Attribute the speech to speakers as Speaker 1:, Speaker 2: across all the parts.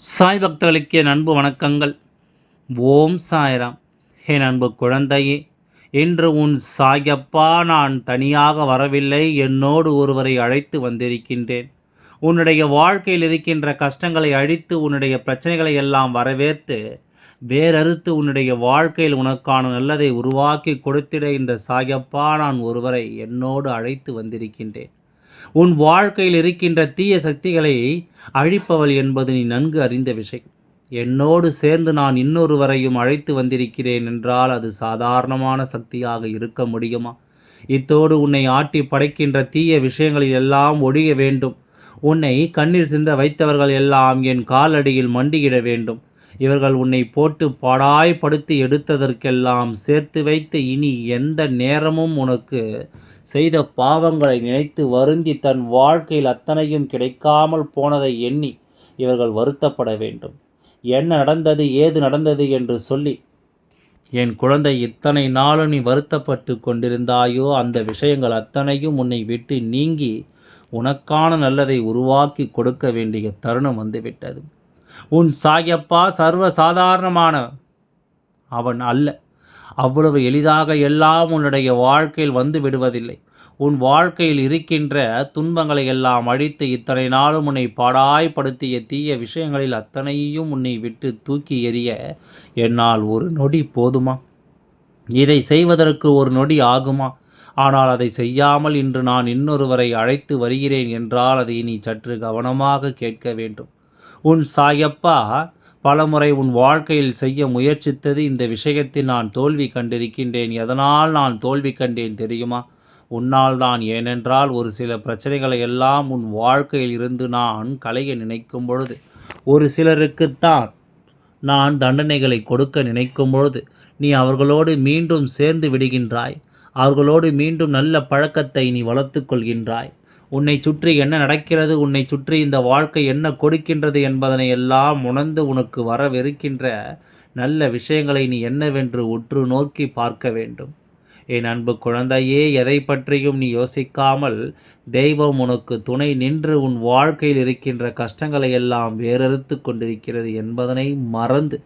Speaker 1: சாய் பக்தர்களுக்கே அன்பு வணக்கங்கள். ஓம் சாய்ராம். என் அன்பு குழந்தையே இன்று உன் சாயப்பா நான் தனியாக வரவில்லை என்னோடு ஒருவரை அழைத்து வந்திருக்கின்றேன். உன்னுடைய வாழ்க்கையில் இருக்கின்ற கஷ்டங்களை அழித்து உன்னுடைய பிரச்சனைகளை எல்லாம் வரவேற்று வேறறுத்து உன்னுடைய வாழ்க்கையில் உனக்கான நல்லதை உருவாக்கி கொடுத்திட இந்த சாயப்பா நான் ஒருவரை என்னோடு அழைத்து வந்திருக்கின்றேன். உன் வாழ்க்கையில் இருக்கின்ற தீய சக்திகளை அழிப்பவள் என்பது நீ நன்கு அறிந்த விஷயம். என்னோடு சேர்ந்து நான் இன்னொருவரையும் அழைத்து வந்திருக்கிறேன் என்றால் அது சாதாரணமான சக்தியாக இருக்க முடியுமா? இத்தோடு உன்னை ஆட்டி படைக்கின்ற தீய விஷயங்களில் எல்லாம் ஒழிய வேண்டும். உன்னை கண்ணீர் சிந்த வைத்தவர்கள் எல்லாம் என் காலடியில் மண்டியிட வேண்டும். இவர்கள் உன்னை போட்டு பாடாய்படுத்தி எடுத்ததற்கெல்லாம் சேர்த்து வைத்து இனி எந்த நேரமும் உனக்கு செய்த பாவங்களை நினைத்து வருந்தி தன் வாழ்க்கையில் அத்தனையும் கிடைக்காமல் போனதை எண்ணி இவர்கள் வருத்தப்பட வேண்டும். என்ன நடந்தது ஏது நடந்தது என்று சொல்லி என் குழந்தை இத்தனை நாளும் நீ வருத்தப்பட்டு கொண்டிருந்தாயோ அந்த விஷயங்கள் அத்தனையும் உன்னை விட்டு நீங்கி உனக்கான நல்லதை உருவாக்கி கொடுக்க வேண்டிய தருணம் வந்துவிட்டது. உன் சாயப்பா சர்வ சாதாரணமான அவன் அல்ல. அவ்வளவு எளிதாக எல்லாம் உன்னுடைய வாழ்க்கையில் வந்து விடுவதில்லை. உன் வாழ்க்கையில் இருக்கின்ற துன்பங்களை எல்லாம் அழித்து இத்தனை நாளும் உன்னை பாடாய்படுத்திய தீய விஷயங்களில் அத்தனையும் உன்னை விட்டு தூக்கி எறிய என்னால் ஒரு நொடி போதுமா? இதை செய்வதற்கு ஒரு நொடி ஆகுமா? ஆனால் அதை செய்யாமல் இன்று நான் இன்னொருவரை அழைத்து வருகிறேன் என்றால் அதை நீ சற்று கவனமாக கேட்க வேண்டும். உன் சாயப்பா பலமுறை உன் வாழ்க்கையில் செய்ய முயற்சித்தது இந்த விஷயத்தில் நான் தோல்வி கண்டிருக்கின்றேன். எதனால் நான் தோல்வி கண்டேன் தெரியுமா? உன்னால் தான். ஏனென்றால் ஒரு சில பிரச்சனைகளை எல்லாம் உன் வாழ்க்கையில் இருந்து நான் களைய நினைக்கும் பொழுது ஒரு சிலருக்குத்தான் நான் தண்டனைகளை கொடுக்க நினைக்கும் பொழுது நீ அவர்களோடு மீண்டும் சேர்ந்து விடுகின்றாய். அவர்களோடு மீண்டும் நல்ல பழக்கத்தை நீ வளர்த்து கொள்கின்றாய். உன்னை சுற்றி என்ன நடக்கிறது உன்னை சுற்றி இந்த வாழ்க்கை என்ன கொடுக்கின்றது என்பதனை எல்லாம் உணர்ந்து உனக்கு வரவிருக்கின்ற நல்ல விஷயங்களை நீ என்னவென்று உற்று நோக்கி பார்க்க வேண்டும். என் அன்பு குழந்தையே எதை பற்றியும் நீ யோசிக்காமல் தெய்வம் உனக்கு துணை நின்று உன் வாழ்க்கையில் இருக்கின்ற கஷ்டங்களை எல்லாம் வேறறுத்து கொண்டிருக்கிறது என்பதனை மறந்து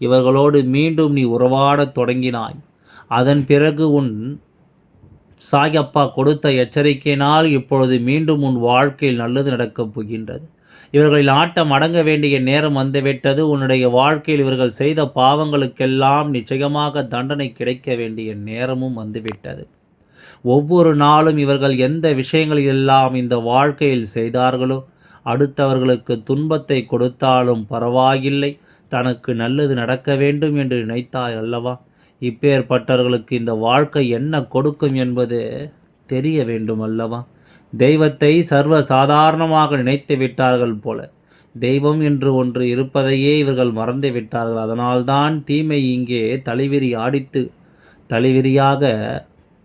Speaker 1: இவர்களோடு மீண்டும் நீ உறவாடத் தொடங்கினாய். அதன் பிறகு உன் சாயப்பா கொடுத்த எச்சரிக்கையினால் இப்பொழுது மீண்டும் உன் வாழ்க்கையில் நல்லது நடக்கப் போகின்றது. இவர்களில் ஆட்டம் அடங்க வேண்டிய நேரம் வந்துவிட்டது. உன்னுடைய வாழ்க்கையில் இவர்கள் செய்த பாவங்களுக்கெல்லாம் நிச்சயமாக தண்டனை கிடைக்க வேண்டிய நேரமும் வந்துவிட்டது. ஒவ்வொரு நாளும் இவர்கள் எந்த விஷயங்களில் எல்லாம் இந்த வாழ்க்கையில் செய்தார்களோ அடுத்தவர்களுக்கு துன்பத்தை கொடுத்தாலும் பரவாயில்லை. தனக்கு நல்லது நடக்க வேண்டும் என்று நினைத்தாய் அல்லவா? இப்பேற்பட்டவர்களுக்கு இந்த வாழ்க்கை என்ன கொடுக்கும் என்பது தெரிய வேண்டும் அல்லவா தெய்வத்தை சர்வ சாதாரணமாக நினைத்து விட்டார்கள் போல. தெய்வம் என்று ஒன்று இருப்பதையே இவர்கள் மறந்து விட்டார்கள். அதனால்தான் தீமை இங்கே தலைவிரி ஆடித்து தலைவிரியாக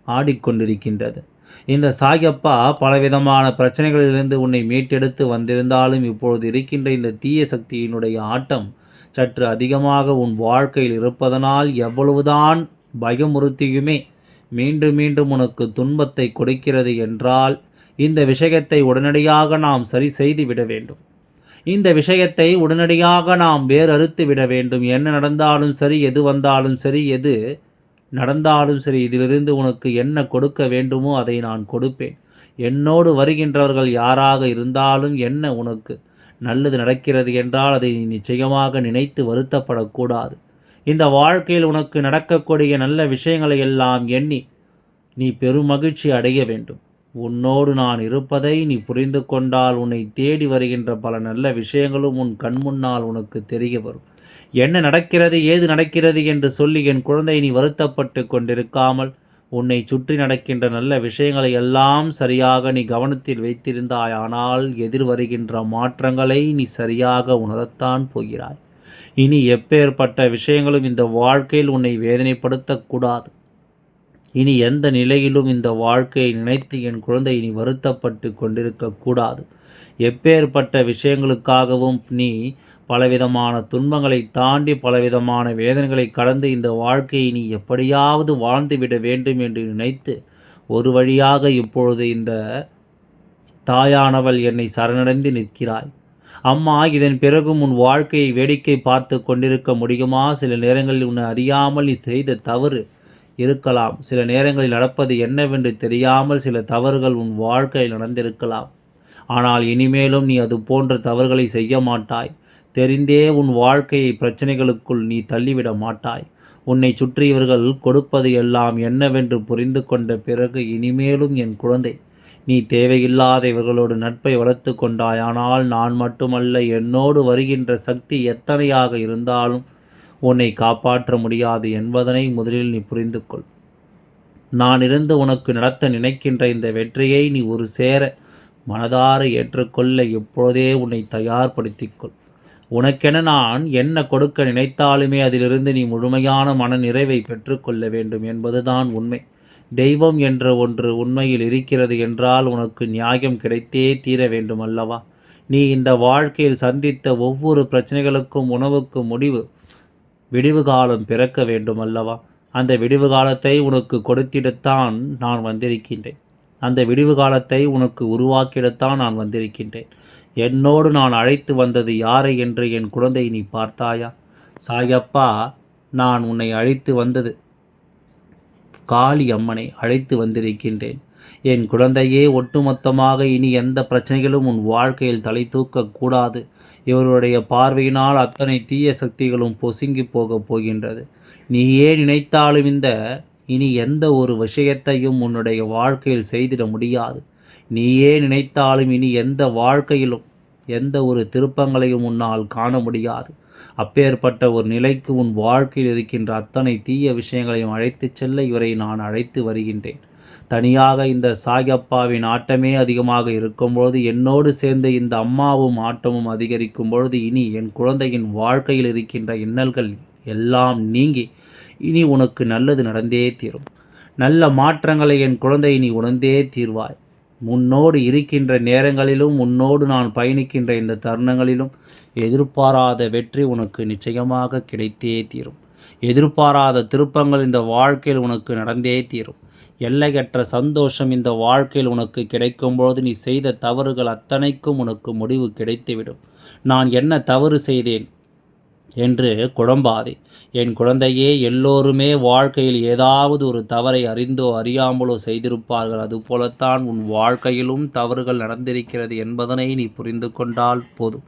Speaker 1: ஆடிக்கொண்டிருக்கின்றது. இந்த சாயப்பா பலவிதமான பிரச்சனைகளிலிருந்து உன்னை மீட்டெடுத்து வந்திருந்தாலும் இப்பொழுது இருக்கின்ற இந்த தீய சக்தியினுடைய ஆட்டம் சற்று அதிகமாக உன் வாழ்க்கையில் இருப்பதனால் எவ்வளவுதான் பயமுறுத்தியுமே மீண்டும் மீண்டும் உனக்கு துன்பத்தை கொடுக்கிறது என்றால் இந்த விஷயத்தை உடனடியாக நாம் சரி செய்து விட வேண்டும். இந்த விஷயத்தை உடனடியாக நாம் வேறறுத்து விட வேண்டும். என்ன நடந்தாலும் சரி எது வந்தாலும் சரி எது நடந்தாலும் சரி இதிலிருந்து உனக்கு என்ன கொடுக்க வேண்டுமோ அதை நான் கொடுப்பேன். என்னோடு வருகின்றவர்கள் யாராக இருந்தாலும் என்ன உனக்கு? நல்லது நடக்கிறது என்றால் அதை நிச்சயமாக நினைத்து வருத்தப்படக்கூடாது. இந்த வாழ்க்கையில் உனக்கு நடக்கக்கூடிய நல்ல விஷயங்களை எல்லாம் எண்ணி நீ பெருமகிழ்ச்சி அடைய வேண்டும். உன்னோடு நான் இருப்பதை நீ புரிந்து கொண்டால் உன்னை தேடி வருகின்ற பல நல்ல விஷயங்களும் உன் கண்முன்னால் உனக்கு தெரிய வரும். என்ன நடக்கிறது ஏது நடக்கிறது என்று சொல்லி என் குழந்தை நீ வருத்தப்பட்டு கொண்டிருக்காமல் உன்னை சுற்றி நடக்கின்ற நல்ல விஷயங்களை எல்லாம் சரியாக நீ கவனத்தில் வைத்திருந்தாய். ஆனால் எதிர் வருகின்ற மாற்றங்களை நீ சரியாக உணரத்தான் போகிறாய். இனி எப்பேற்பட்ட விஷயங்களும் இந்த வாழ்க்கையில் உன்னை வேதனைப்படுத்தக்கூடாது. இனி எந்த நிலையிலும் இந்த வாழ்க்கையை நினைத்து என் குழந்தை இனி வருத்தப்பட்டு கொண்டிருக்கக்கூடாது எப்பேற்பட்ட விஷயங்களுக்காகவும் நீ பலவிதமான துன்பங்களை தாண்டி பலவிதமான வேதனைகளை கடந்து இந்த வாழ்க்கையை நீ எப்படியாவது வாழ்ந்துவிட வேண்டும் என்று நினைத்து ஒரு வழியாக இப்பொழுது இந்த தாயானவள் என்னை சரணடைந்து நிற்கிறாய். அம்மா இதன் பிறகும் உன் வாழ்க்கையை வேடிக்கை பார்த்து கொண்டிருக்க முடியுமா? சில நேரங்களில் உன்னை அறியாமல் நீ செய்த தவறு. இருக்கலாம். சில நேரங்களில் நடப்பது என்னவென்று தெரியாமல் சில தவறுகள் உன் வாழ்க்கையில் நடந்திருக்கலாம். ஆனால் இனிமேலும் நீ அது போன்ற தவறுகளை செய்ய மாட்டாய். தெரிந்தே உன் வாழ்க்கையை பிரச்சனைகளுக்குள் நீ தள்ளிவிட மாட்டாய். உன்னை சுற்றியவர்கள் கொடுப்பது எல்லாம் என்னவென்று புரிந்து கொண்ட பிறகு இனிமேலும் என் குழந்தை நீ தேவையில்லாத இவர்களோடு நட்பை வளர்த்து கொண்டாயானால் நான் மட்டுமல்ல என்னோடு வருகின்ற சக்தி எத்தனையாக இருந்தாலும் உன்னை காப்பாற்ற முடியாது என்பதனை முதலில் நீ புரிந்து கொள் நான் இருந்து உனக்கு நடத்த நினைக்கின்ற இந்த வெற்றியை நீ ஒரு சேர மனதார ஏற்றுக்கொள்ள எப்பொழுதே உன்னை தயார்படுத்திக்கொள். உனக்கென நான் என்ன கொடுக்க நினைத்தாலுமே அதிலிருந்து நீ முழுமையான மன நிறைவை பெற்றுக்கொள்ள வேண்டும் என்பதுதான் உண்மை. தெய்வம் என்ற ஒன்று உண்மையில் இருக்கிறது என்றால் உனக்கு நியாயம் கிடைத்தே தீர வேண்டும் அல்லவா நீ இந்த வாழ்க்கையில் சந்தித்த ஒவ்வொரு பிரச்சனைகளுக்கும் உணவுக்கும் முடிவு விடிவு காலம் பிறக்க வேண்டும் அல்லவா அந்த விடிவு காலத்தை உனக்கு கொடுத்திடத்தான் நான் வந்திருக்கின்றேன். அந்த விடிவு காலத்தை உனக்கு உருவாக்கிடத்தான் நான் வந்திருக்கின்றேன். என்னோடு நான் அழைத்து வந்தது யாரை என்று என் குழந்தை நீ பார்த்தாயா? சாயப்பா நான் உன்னை அழைத்து வந்தது காளி அம்மனை அழைத்து வந்திருக்கின்றேன். என் குழந்தையே ஒட்டுமொத்தமாக இனி எந்த பிரச்சனைகளும் உன் வாழ்க்கையில் தலை தூக்கக்கூடாது இவருடைய பார்வையினால் அத்தனை தீய சக்திகளும் பொசுங்கி போகப் போகின்றது. நீயே நினைத்தாலும் இந்த இனி எந்த ஒரு விஷயத்தையும் உன்னுடைய வாழ்க்கையில் செய்திட முடியாது. நீயே நினைத்தாலும் இனி எந்த வாழ்க்கையிலும் எந்த ஒரு திருப்பங்களையும் உன்னால் காண முடியாது. அப்பேற்பட்ட ஒரு நிலைக்கு உன் வாழ்க்கையில் இருக்கின்ற அத்தனை தீய விஷயங்களையும் அழைத்துச் செல்ல இவரை நான் அழைத்து வருகின்றேன். தனியாக இந்த சாயப்பாவின் ஆட்டமே அதிகமாக இருக்கும்பொழுது என்னோடு சேர்ந்து இந்த அம்மாவும் ஆட்டமும் அதிகரிக்கும் பொழுது இனி என் குழந்தையின் வாழ்க்கையில் இருக்கின்ற இன்னல்கள் எல்லாம் நீங்கி இனி உனக்கு நல்லது நடந்தே தீரும். நல்ல மாற்றங்களை என் குழந்தை நீ உணர்ந்தே தீர்வாய். முன்னோடு இருக்கின்ற நேரங்களிலும் உன்னோடு நான் பயணிக்கின்ற இந்த தருணங்களிலும் எதிர்பாராத வெற்றி உனக்கு நிச்சயமாக கிடைத்தே தீரும். எதிர்பாராத திருப்பங்கள் இந்த வாழ்க்கையில் உனக்கு நடந்தே தீரும். எல்லையற்ற சந்தோஷம் இந்த வாழ்க்கையில் உனக்கு கிடைக்கும்போது நீ செய்த தவறுகள் அத்தனைக்கும் உனக்கு முடிவு கிடைத்துவிடும். நான் என்ன தவறு செய்தேன் என்று குழம்பாதே. என் குழந்தையே எல்லோருமே வாழ்க்கையில் ஏதாவது ஒரு தவறை அறிந்தோ அறியாமலோ செய்திருப்பார்கள். அதுபோலத்தான் உன் வாழ்க்கையிலும் தவறுகள் நடந்திருக்கிறது என்பதனை நீ புரிந்து கொண்டால் போதும்.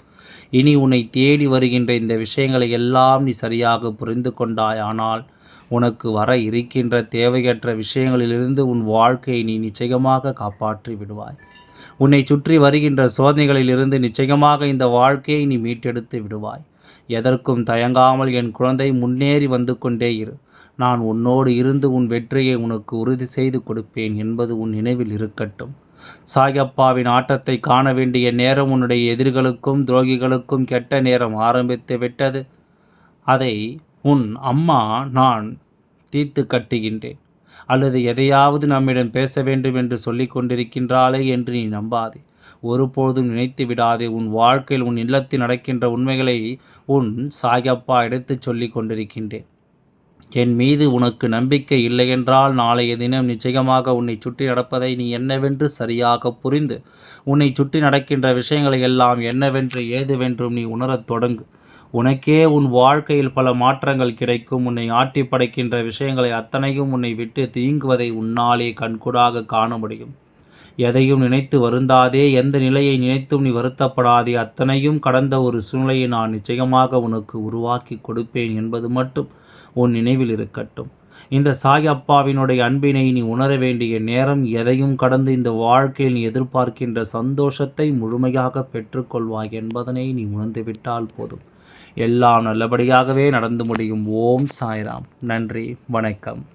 Speaker 1: இனி உன்னை தேடி வருகின்ற இந்த விஷயங்களை எல்லாம் நீ சரியாக புரிந்து கொண்டாய். ஆனால் உனக்கு வர இருக்கின்ற தேவையற்ற விஷயங்களிலிருந்து உன் வாழ்க்கையை நீ நிச்சயமாக காப்பாற்றி விடுவாய். உன்னை சுற்றி வருகின்ற சோதனைகளிலிருந்து நிச்சயமாக இந்த வாழ்க்கையை நீ மீட்டெடுத்து விடுவாய். எதற்கும் தயங்காமல் என் குழந்தை முன்னேறி வந்து கொண்டே இரு. நான் உன்னோடு இருந்து உன் வெற்றியை உனக்கு உறுதி செய்து கொடுப்பேன் என்பது உன் நினைவில் இருக்கட்டும். சாயப்பாவின் ஆட்டத்தை காண வேண்டிய நேரம் உன்னுடைய எதிர்களுக்கும் துரோகிகளுக்கும் கெட்ட நேரம் ஆரம்பித்து விட்டது. அதை உன் அம்மா நான் தீர்த்து கட்டுகின்றேன். அல்லது எதையாவது நம்மிடம் பேச வேண்டும் என்று சொல்லி கொண்டிருக்கின்றாளே என்று நீ நம்பாதே. ஒருபோதும் நினைத்து விடாதே. உன் வாழ்க்கையில் உன் இல்லத்தில் நடக்கின்ற உண்மைகளை உன் சாயப்பா எடுத்துச் சொல்லி கொண்டிருக்கின்றேன். என் மீது உனக்கு நம்பிக்கை இல்லையென்றால் நாளைய தினம் நிச்சயமாக உன்னை சுற்றி நடப்பதை நீ என்னவென்று சரியாக புரிந்து உன்னை சுற்றி நடக்கின்ற விஷயங்களை எல்லாம் என்னவென்று ஏதுவென்றும் நீ உணரத் தொடங்கு. உனக்கே உன் வாழ்க்கையில் பல மாற்றங்கள் கிடைக்கும். உன்னை ஆட்டி படைக்கின்ற விஷயங்களை அத்தனையும் உன்னை விட்டு தீங்குவதை உன்னாலே கண்கூடாக காண முடியும். எதையும் நினைத்து வருந்தாதே எந்த நிலையை நினைத்தும் நீ வருத்தப்படாதே. அத்தனையும் கடந்த ஒரு சூழ்நிலையை நான் நிச்சயமாக உனக்கு உருவாக்கி கொடுப்பேன் என்பது மட்டும் உன் நினைவில் இருக்கட்டும். இந்த சாய் அப்பாவினுடைய அன்பினை நீ உணர வேண்டிய நேரம் எதையும் கடந்து இந்த வாழ்க்கையில் நீ எதிர்பார்க்கின்ற சந்தோஷத்தை முழுமையாக பெற்றுக்கொள்வாய் என்பதனை நீ உணர்ந்துவிட்டால் போதும். எல்லாம் நல்லபடியாகவே நடந்து முடியும். ஓம் சாய்ராம். நன்றி. வணக்கம்.